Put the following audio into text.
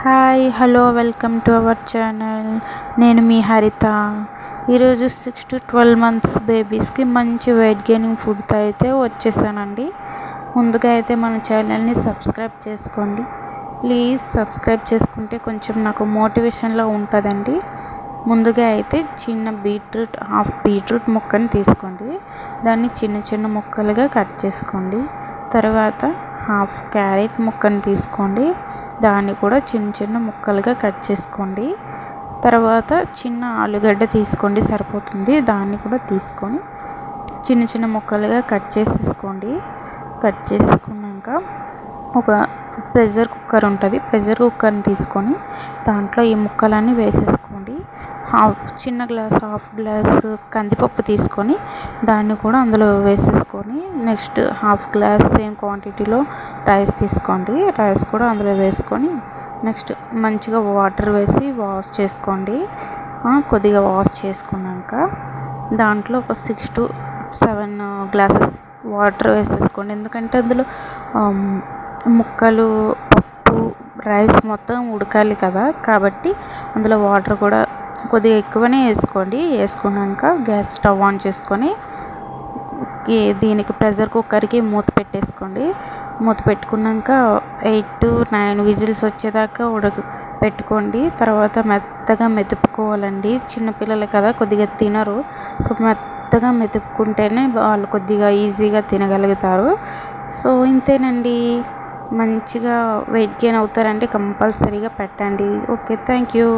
Hi hello welcome to our channel. నేను మీ హరిత. ఈరోజు సిక్స్ టు ట్వెల్వ్ మంత్స్ బేబీస్కి మంచి వెయిట్ గెయినింగ్ ఫుడ్ అయితే వచ్చేసానండి. ముందుగా అయితే మన ఛానల్ని సబ్స్క్రైబ్ చేసుకోండి. ప్లీజ్ సబ్స్క్రైబ్ చేసుకుంటే కొంచెం నాకు మోటివేషన్లో ఉంటుందండి. ముందుగా అయితే చిన్న బీట్రూట్ హాఫ్ బీట్రూట్ ముక్కని తీసుకోండి. దాన్ని చిన్న చిన్న ముక్కలుగా కట్ చేసుకోండి. తర్వాత హాఫ్ క్యారెట్ ముక్కను తీసుకోండి. దాన్ని కూడా చిన్న చిన్న ముక్కలుగా కట్ చేసుకోండి. తర్వాత చిన్న ఆలుగడ్డ తీసుకోండి సరిపోతుంది. దాన్ని కూడా తీసుకొని చిన్న చిన్న ముక్కలుగా కట్ చేసేసుకోండి. కట్ చేసేసుకున్నాక ఒక ప్రెషర్ కుక్కర్ ఉంటుంది. ప్రెషర్ కుక్కర్ని తీసుకొని దాంట్లో ఈ ముక్కలన్నీ వేసేసుకోండి. హాఫ్ చిన్న గ్లాస్ హాఫ్ గ్లాస్ కందిపప్పు తీసుకొని దాన్ని కూడా అందులో వేసేసుకొని నెక్స్ట్ హాఫ్ గ్లాస్ సేమ్ క్వాంటిటీలో రైస్ తీసుకోండి. రైస్ కూడా అందులో వేసుకొని నెక్స్ట్ మంచిగా వాటర్ వేసి వాష్ చేసుకోండి. కొద్దిగా వాష్ చేసుకున్నాక దాంట్లో ఒక six to seven glasses water వేసేసుకోండి. ఎందుకంటే అందులో ముక్కలు పప్పు రైస్ మొత్తం ఉడకాలి కదా. కాబట్టి అందులో వాటర్ కూడా కొద్దిగా ఎక్కువనే వేసుకోండి. వేసుకున్నాక గ్యాస్ స్టవ్ ఆన్ చేసుకొని దీనికి ప్రెషర్ కుక్కర్కి మూత పెట్టేసుకోండి. మూత పెట్టుకున్నాక ఎయిట్ టు నైన్ విజిల్స్ వచ్చేదాకా ఉడక పెట్టుకోండి. తర్వాత మెత్తగా మెతుపుకోవాలండి చిన్నపిల్లలు కదా కొద్దిగా తినరు. సో మెత్తగా మెతుక్కుంటేనే వాళ్ళు కొద్దిగా ఈజీగా తినగలుగుతారు. సో ఇంతేనండి. మంచిగా వెయిట్ గెయిన్ అవుతారంటే కంపల్సరీగా పెట్టండి. Okay thank you.